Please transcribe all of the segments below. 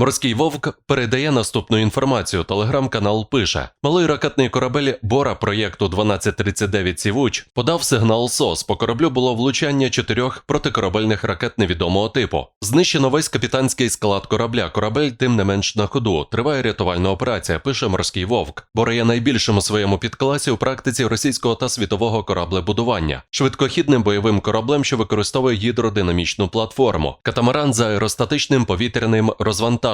Морський вовк передає наступну інформацію. Телеграм-канал пише: малий ракетний корабель Бора проєкту 1239 Сівуч подав сигнал СОС. По кораблю було влучання чотирьох протикорабельних ракет невідомого типу. Знищено весь капітанський склад корабля. Корабель тим не менш на ходу. Триває рятувальна операція. Пише морський вовк. Бора є найбільшим у своєму підкласі у практиці російського та світового кораблебудування, швидкохідним бойовим кораблем, що використовує гідродинамічну платформу, катамаран за аеростатичним повітряним розвантаженням.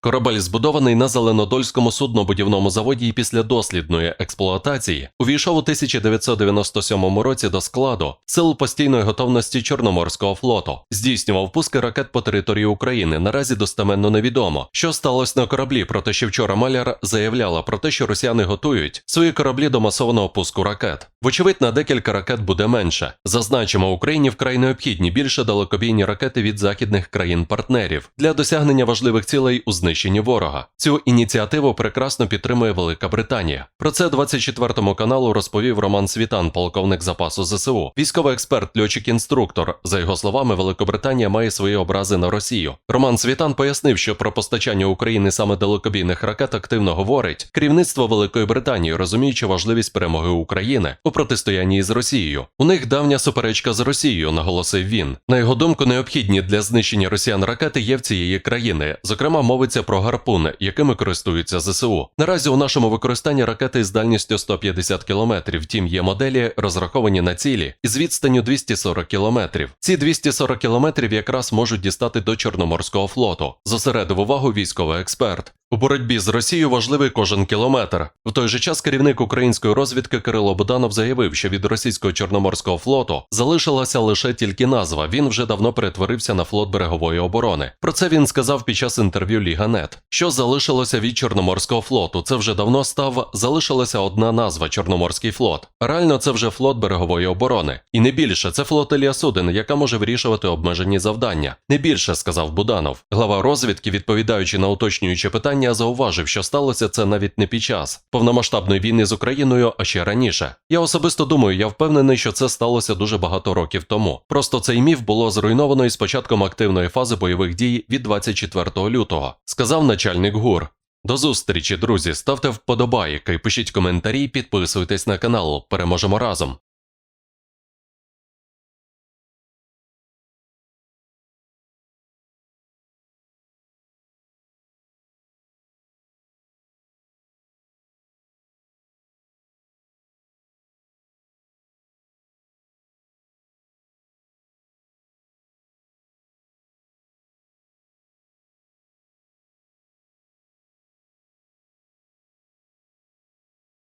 Корабель збудований на Зеленодольському суднобудівному заводі і після дослідної експлуатації увійшов у 1997 році до складу сил постійної готовності Чорноморського флоту, здійснював пуски ракет по території України. Наразі достеменно невідомо, що сталося на кораблі. Проте що вчора Маляр заявляла про те, що росіяни готують свої кораблі до масованого пуску ракет. Вочевидь, на декілька ракет буде менше. Зазначимо, Україні вкрай необхідні більше далекобійні ракети від західних країн-партнерів для досягнення важливих цілей у знищенні ворога. Цю ініціативу прекрасно підтримує Велика Британія. Про це 24 каналу розповів Роман Світан, полковник запасу ЗСУ, військовий експерт, льотчик-інструктор. За його словами, Великобританія має свої образи на Росію. Роман Світан пояснив, що про постачання України саме далекобійних ракет активно говорить керівництво Великої Британії, розуміючи важливість перемоги України у протистоянні з Росією. У них давня суперечка з Росією, наголосив він. На його думку, необхідні для знищення росіян ракети є в цієї країни. Зокрема, мовиться про гарпуни, якими користуються ЗСУ. Наразі у нашому використанні ракети з дальністю 150 км, втім є моделі, розраховані на цілі із відстанню 240 км. Ці 240 км якраз можуть дістати до Чорноморського флоту. Зосередив увагу військовий експерт. У боротьбі з Росією важливий кожен кілометр. В той же час керівник української розвідки Кирило Буданов заявив, що від російського чорноморського флоту залишилася лише тільки назва. Він вже давно перетворився на флот берегової оборони. Про це він сказав під час інтерв'ю Ліганет. Що залишилося від Чорноморського флоту? Це вже давно став. Залишилася одна назва Чорноморський флот. Реально, це вже флот берегової оборони. І не більше це флотилія суден, яка може вирішувати обмежені завдання. Не більше сказав Буданов. Глава розвідки, відповідаючи на уточнюючі питання, зауважив, що сталося це навіть не під час повномасштабної війни з Україною, а ще раніше. Я особисто думаю, я впевнений, що це сталося дуже багато років тому. Просто цей міф було зруйновано із початком активної фази бойових дій від 24 лютого, сказав начальник ГУР. До зустрічі, друзі. Ставте вподобайки, пишіть коментарі, підписуйтесь на канал. Переможемо разом.